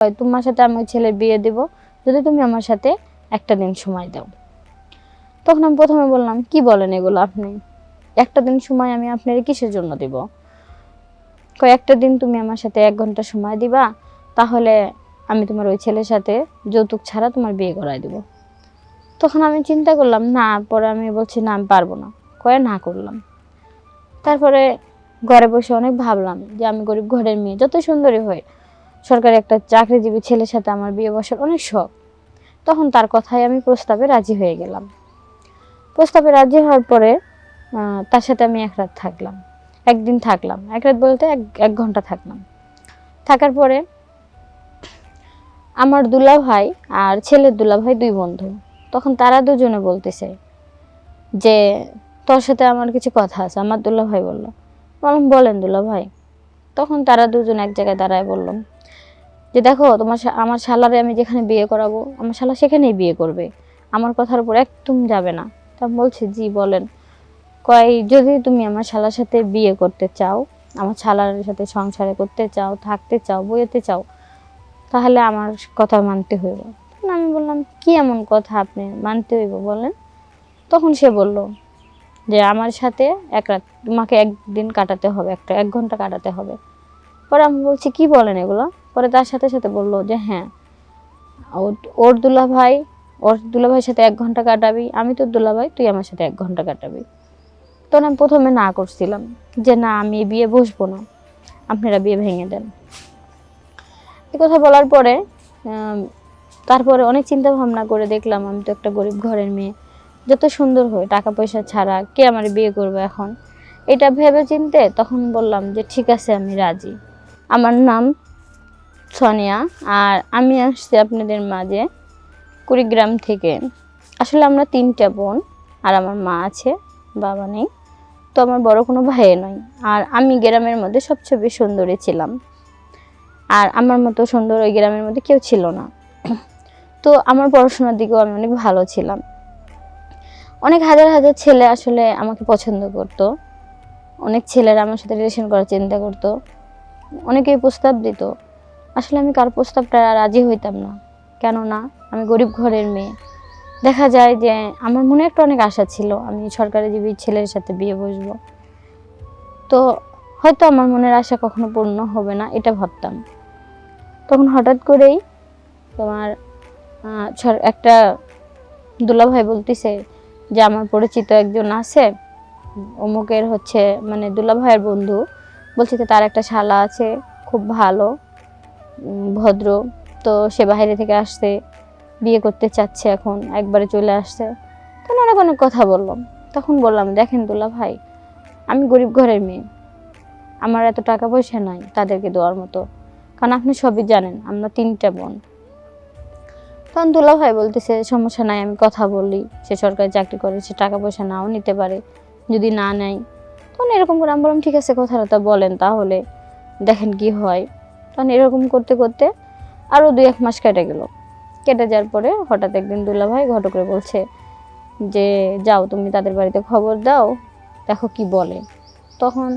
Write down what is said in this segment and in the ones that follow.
কয়, তোমার সাথে আমি ছেলের বিয়ে দিব। যদি তুমি আমার সাথে একটা দিন সময় দাও। তখন আমি প্রথমে বললাম কি বলেন এগুলো আপনি? একটা দিন সময় আমি আপনার কিসের জন্য দিব? কয়েকটা দিন তুমি আমার সাথে এক ঘণ্টা সময় দিবা তাহলে আমি তোমার ওই ছেলের সাথে যৌতুক ছাড়া তোমার বিয়ে করাই দিব। তখন আমি চিন্তা করলাম না পরে আমি বলছি না আমি পারব না। কয়ে না করলাম। তারপরে ঘরে বসে অনেক ভাবলাম যে আমি গরিব ঘরের মেয়ে যত সুন্দরী হই সরকারি একটা চাকরিজীবী ছেলের সাথে আমার বিয়ে বসার অনেক শখ। তখন তার কথায় আমি প্রস্তাবে রাজি হয়ে গেলাম। প্রস্তাবে রাজি হওয়ার পরে তার সাথে আমি এক রাত থাকলাম। একদিন থাকলাম। এক রাত বলতে এক এক ঘণ্টা থাকলাম। থাকার পরে আমার দুলা ভাই আর ছেলের দুলা ভাই দুই বন্ধু। তখন তারা দুজনে বলতেছে যে, তোর সাথে আমার কিছু কথা আছে। আমার দুলা ভাই বলল বললাম বলেন দুলা ভাই তখন তারা দুজন এক জায়গায় দাঁড়ায় বললাম যে দেখো, তোমার আমার শালারে আমি যেখানে বিয়ে করাবো, আমার শালা সেখানেই বিয়ে করবে। আমার কথার উপর একদম যাবে না। তা বলছি, জি, বলেন। কয়, যদি তুমি আমার শালার সাথে বিয়ে করতে চাও, আমার শালার সাথে সংসারে করতে চাও, থাকতে চাও, বইতে চাও, তাহলে আমার কথা মানতে হইব। আমি বললাম, কি এমন কথা আপনি মানতে হইব বলেন? তখন সে বলল যে, আমার সাথে এক রাত, তোমাকে একদিন কাটাতে হবে, একটা, এক ঘণ্টা কাটাতে হবে। পরে আমি বলছি, কি বলেন এগুলো? পরে তার সাথে সাথে বলল যে হ্যাঁ ওর- দুলা ভাই ওর দুলা ভাইয়ের সাথে এক ঘণ্টা কাটাবি, আমি তোর দুলা ভাই তুই আমার সাথে এক ঘণ্টা কাটাবি। তখন আমি প্রথমে না করছিলাম যে, না, আমি বিয়ে বসবো না, আপনারা বিয়ে ভেঙে দেন। এ কথা বলার পরে তারপরে অনেক চিন্তা ভাবনা করে দেখলাম, আমি তো একটা গরিব ঘরের মেয়ে, যত সুন্দর হই টাকা পয়সা ছাড়া কে আমার বিয়ে করবে এখন? এটা ভেবে চিনতে তখন বললাম যে, ঠিক আছে, আমি রাজি। আমার নাম সোনিয়া, আর আমি আসছি আপনাদের মাঝে কুড়িগ্রাম থেকে। আসলে আমরা তিনটা বোন, আর আমার মা আছে, বাবা নেই। তো আমার বড় কোনো ভাই নয়, আর আমি গ্রামের মধ্যে সবচেয়ে বেশি সুন্দরী ছিলাম। আর আমার মতো সুন্দর ওই গ্রামের মধ্যে কেউ ছিল না। তো আমার পড়াশোনার দিকেও আমি অনেক ভালো ছিলাম। অনেক হাজার হাজার ছেলে আসলে আমাকে পছন্দ করতো। অনেক ছেলেরা আমার সাথে রিলেশন করার চিন্তা করতো। অনেকেই প্রস্তাব দিত। আসলে আমি কার প্রস্তাবটা রাজি হইতাম না। কেননা, আমি গরিব ঘরের মেয়ে। দেখা যায় যে আমার মনে একটা অনেক আশা ছিল, আমি সরকারিজীবী ছেলের সাথে বিয়ে বসবো। তো হয়তো আমার মনের আশা কখনো পূর্ণ হবে না, এটা ভাবতাম। তখন হঠাৎ করেই তোমার একটা দুলাভাই বলতেছে যে, আমার পরিচিত একজন আছে, অমুকের হচ্ছে মানে দুলাভাইয়ের বন্ধু, বলছে যে, তার একটা শালা আছে, খুব ভালো। ভদ্র। তো সে বাইরে থেকে আসছে বিয়ে করতে চাচ্ছে এখন, একবারে চলে আসছে। তখন অনেক অনেক কথা বললাম তখন বললাম, দেখেন দুলা ভাই, আমি গরিব ঘরের মেয়ে। আমার এত টাকা পয়সা নাই তাদেরকে দেওয়ার মতো। কারণ আপনি সবই জানেন, আমরা তিনটা বোন। তখন দুলা ভাই বলতেছে, সমস্যা নাই, আমি কথা বলি। সে সরকারি চাকরি করে, সে টাকা পয়সা নাও নিতে পারে, যদি না নেয়। তখন এরকম করে আমি বললাম, ঠিক আছে কথাটা বলেন তাহলে। দেখেন কি হয়। এরকম করতে করতে আরও দুই এক মাস কেটে গেল। কেটে যাওয়ার পরে হঠাৎ একদিন দুলা ভাই ঘটকরে বলছে যে, যাও, তুমি তাদের বাড়িতে খবর দাও, দেখো কি বলে। তখন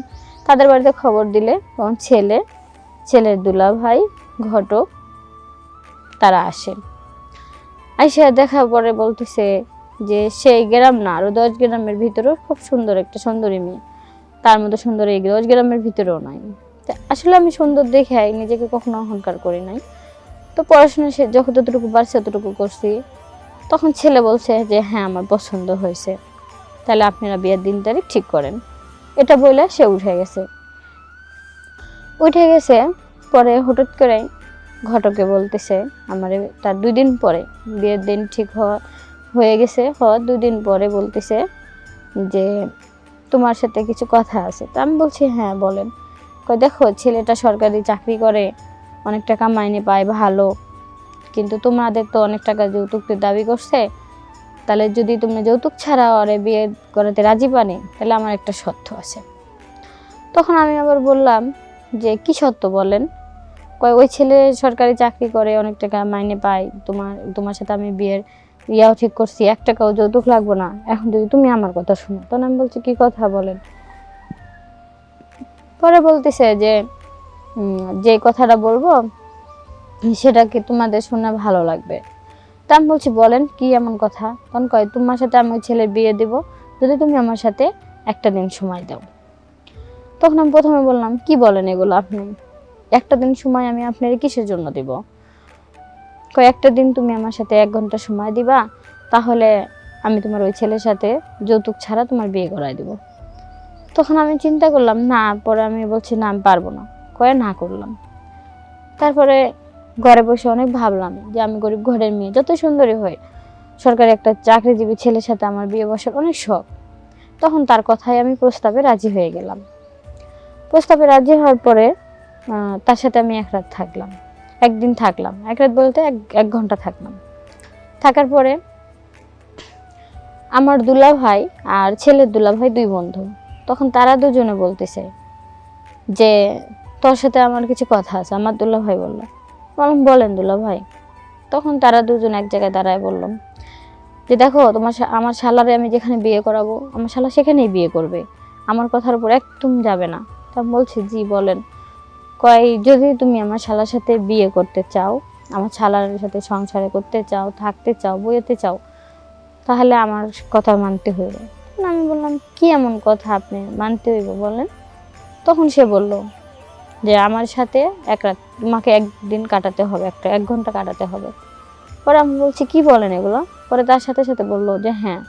তাদের বাড়িতে খবর দিলে তখন ছেলে, ছেলের দুলা ভাই, ঘটক, তারা আসে। আইসা দেখার পরে বলতেছে যে, সেই গ্রাম না আরও দশ গ্রামের ভিতরেও খুব সুন্দর একটা সুন্দরী মেয়ে। তার মতো সুন্দর এই দশ গ্রামের ভিতরেও নাই। আসলে আমি সুন্দর দেখে নিজেকে কখনো অহংকার করি নাই। তো পড়াশোনা সে যখন যতটুকু পারছে ততটুকু করছি। তখন ছেলে বলছে যে হ্যাঁ আমার পছন্দ হয়েছে। তাহলে আপনারা বিয়ের দিন তারিখ ঠিক করেন। এটা বলে সে উঠে গেছে। উঠে গেছে, পরে হঠাৎ করে ঘটকে বলতেছে, আমার তার দুই দিন পরে বিয়ের দিন ঠিক হওয়া হয়ে গেছে। হওয়ার দুই দিন পরে বলতেছে যে, তোমার সাথে কিছু কথা আছে। তা আমি বলছি হ্যাঁ বলেন। কই দেখো, ছেলেটা সরকারি চাকরি করে, অনেক টাকা মাইনে পায়, ভালো। কিন্তু তোমাদের তো অনেক টাকা যৌতুকের দাবি করছে। তাহলে যদি তুমি যৌতুক ছাড়া ওরে বিয়ে করাতে রাজি পানি, তাহলে আমার একটা শর্ত আছে। তখন আমি আবার বললাম যে, কি শর্ত বলেন? কয়, ওই ছেলে সরকারি চাকরি করে, অনেক টাকা মাইনে পায়। তোমার তোমার সাথে আমি বিয়ের ইয়াও ঠিক করছি, এক টাকাও যৌতুক লাগবো না। এখন যদি তুমি আমার কথা শুনো। তখন আমি বলছি, কি কথা বলেন? পরে বলতেছে যে যে কথাটা বলব, সেটা কি তোমাদের শুনে ভালো লাগবে? তা আমি বলছি, বলেন, কি এমন কথা? তখন কয়, তোমার সাথে আমি ছেলের বিয়ে দেব, যদি তুমি আমার সাথে একটা দিন সময় দাও। তখন আমি প্রথমে বললাম, কি বলেন এগুলো আপনি? একটা দিন সময় আমি আপনার কিসের জন্য দিব? কয়েকটা দিন তুমি আমার সাথে এক ঘণ্টা সময় দিবা, তাহলে আমি তোমার ওই ছেলের সাথে যৌতুক ছাড়া তোমার বিয়ে করাই দিব। তখন আমি চিন্তা করলাম, না, পরে আমি বলছি, না, আমি পারব না। কয়ে না করলাম। তারপরে ঘরে বসে অনেক ভাবলাম যে আমি গরিব ঘরের মেয়ে, যত সুন্দরী হই, সরকারি একটা চাকরিজীবী ছেলের সাথে আমার বিয়ে বসার অনেক শখ। তখন তার কথায় আমি প্রস্তাবে রাজি হয়ে গেলাম। প্রস্তাবে রাজি হওয়ার পরে তার সাথে আমি এক রাত থাকলাম। একদিন থাকলাম। এক রাত বলতে এক এক ঘণ্টা থাকলাম। থাকার পরে আমার দুলা ভাই আর ছেলের দুলা ভাই দুই বন্ধু। তখন তারা দুজনে বলতেছে যে, তোর সাথে আমার কিছু কথা আছে, আমার দুলা ভাই বলল। বললাম, বলেন দুলা ভাই। তখন তারা দুজন এক জায়গায় দাঁড়ায় বললাম যে, দেখো, তোমার আমার শালারে আমি যেখানে বিয়ে করাবো, আমার শালা সেখানেই বিয়ে করবে। আমার কথার উপর একদম যাবে না। তা বলছি, জি, বলেন। কয়, যদি তুমি আমার শালার সাথে বিয়ে করতে চাও, আমার শালার সাথে সংসারে করতে চাও, থাকতে চাও, বইতে চাও, তাহলে আমার কথা মানতে তখন আমি বললাম, কি এমন কথা আপনি মানতে হইব বলেন? তখন সে বলল যে, আমার সাথে এক রাত তোমাকে একদিন কাটাতে হবে, একটা, এক ঘণ্টা কাটাতে হবে। পরে আমি বলছি, কি বলেন এগুলো? পরে তার সাথে সাথে বলল যে হ্যাঁ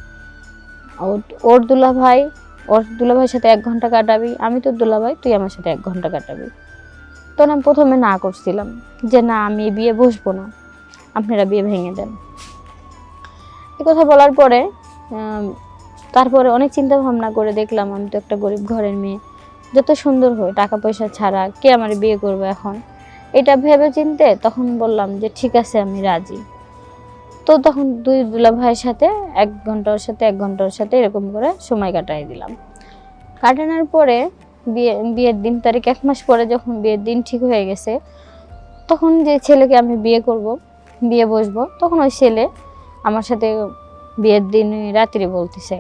ওর- দুলা ভাই ওর দুলা ভাইয়ের সাথে এক ঘণ্টা কাটাবি, আমি তোর দুলা ভাই তুই আমার সাথে এক ঘণ্টা কাটাবি। তখন আমি প্রথমে না করছিলাম যে, না, আমি বিয়ে বসবো না, আপনারা বিয়ে ভেঙে দেন। এ কথা বলার পরে তারপরে অনেক চিন্তা ভাবনা করে দেখলাম, আমি তো একটা গরিব ঘরের মেয়ে। যত সুন্দর হই টাকা পয়সা ছাড়া কে আমার বিয়ে করবে এখন? এটা ভেবে চিনতে তখন বললাম যে, ঠিক আছে, আমি রাজি। তো তখন দুই দুলা ভাইয়ের সাথে এক ঘণ্টার সাথে, এক ঘণ্টার সাথে এরকম করে সময় কাটাই দিলাম। কাটানোর পরে বিয়ে, বিয়ের দিন, তারিখ এক মাস পরে যখন বিয়ের দিন ঠিক হয়ে গেছে, তখন যে ছেলেকে আমি বিয়ে করব, বিয়ে বসবো, তখন ওই ছেলে আমার সাথে বিয়ের দিন রাত্রে বলতেছে।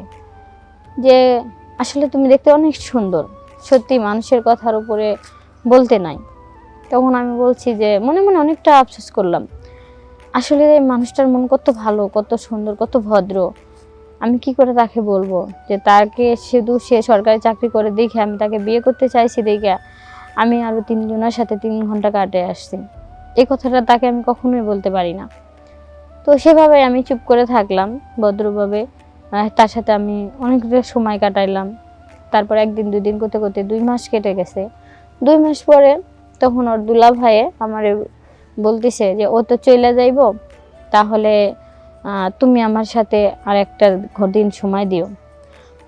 যে আসলে তুমি দেখতে অনেক সুন্দর। সত্যি মানুষের কথার উপরে বলতে নাই। তখন আমি বলছি যে মনে মনে অনেকটা আফসোস করলাম। আসলে মানুষটার মন কত ভালো, কত সুন্দর, কত ভদ্র। আমি কি করে তাকে বলব যে তাকে শুধু সে সরকারি চাকরি করে দেখে আমি তাকে বিয়ে করতে চাইছি দেখে আমি আরও তিনজনের সাথে তিন ঘণ্টা কাটে আসছি। এই কথাটা তাকে আমি কখনোই বলতে পারি না। তো সেভাবে আমি চুপ করে থাকলাম, ভদ্রভাবে। তার সাথে আমি অনেকটা সময় কাটাইলাম। তারপর একদিন দুই দিন করতে করতে দুই মাস কেটে গেছে। দুই মাস পরে তখন ওর দুলা ভাইয়ে আমার বলতেছে যে, ও তো চলে যাইব, তাহলে তুমি আমার সাথে আর একটা দিন সময় দিও।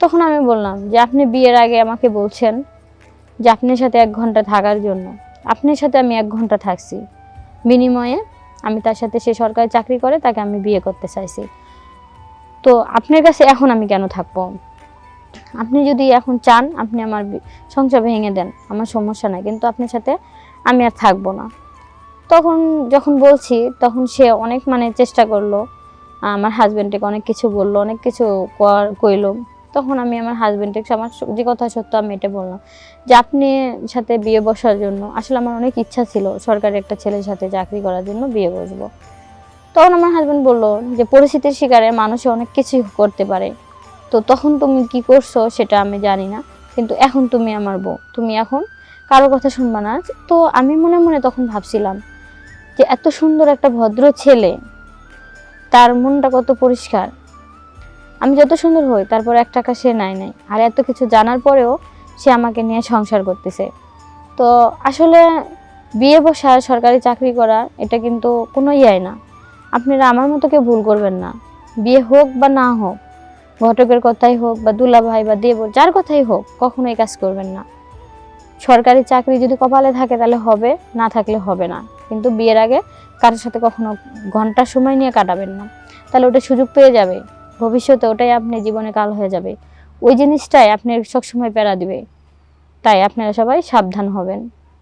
তখন আমি বললাম যে, আপনি বিয়ের আগে আমাকে বলছেন যে, আপনার সাথে এক ঘণ্টা থাকার জন্য। আপনার সাথে আমি এক ঘণ্টা থাকছি। বিনিময়ে আমি তার সাথে সে সরকারি চাকরি করে, তাকে আমি বিয়ে করতে চাইছি। তো আপনার কাছে এখন আমি কেন থাকব? আপনি যদি এখন চান, আপনি আমার সংসার ভেঙে দেন, আমার সমস্যা নাই। কিন্তু আপনার সাথে আমি আর থাকব না। তখন যখন বলছি, তখন সে অনেক মানে চেষ্টা করল। আমার হাজব্যান্ডকে অনেক কিছু বলল, অনেক কিছু কইলো। তখন আমি আমার হাজবেন্ডকে আমার যে কথা সত্য আমি এটা বললাম যে, আপনি সাথে বিয়ে বসার জন্য, আসলে আমার অনেক ইচ্ছা ছিল সরকারি একটা ছেলের সাথে চাকরি করার জন্য বিয়ে বসবো। তখন আমার হাজবেন্ড বলল যে, পরিস্থিতির শিকারে মানুষে অনেক কিছুই করতে পারে। তো তখন তুমি কি করছ সেটা আমি জানি না, কিন্তু এখন তুমি আমার বউ। তুমি এখন কারও কথা শুনবা না। তো আমি মনে মনে তখন ভাবছিলাম যে, এত সুন্দর একটা ভদ্র ছেলে, তার মনটা কত পরিষ্কার। আমি যত সুন্দর হই, তারপর এক টাকা সে নাই নাই। আর এত কিছু জানার পরেও সে আমাকে নিয়ে সংসার করতেছে। তো আসলে বিয়ে বসা, সরকারি চাকরি করা, এটা কিন্তু কোনো ইয়ে না। আপনারা আমার মতো কেউ ভুল করবেন না। বিয়ে হোক বা না হোক, ঘটকের কথাই হোক বা দুলাভাই বা দেব যার কথাই হোক কখনো এই কাজ করবেন না। সরকারি চাকরি যদি কপালে থাকে তাহলে হবে, না থাকলে হবে না। কিন্তু বিয়ের আগে কারোর সাথে কখনো ঘণ্টা সময় নিয়ে কাটাবেন না। তাহলে ওটা সুযোগ পেয়ে যাবে। ভবিষ্যতে ওটাই আপনি জীবনে কাল হয়ে যাবে। ওই জিনিসটাই আপনি সবসময় প্যারা দিবে। তাই আপনারা সবাই সাবধান হবেন।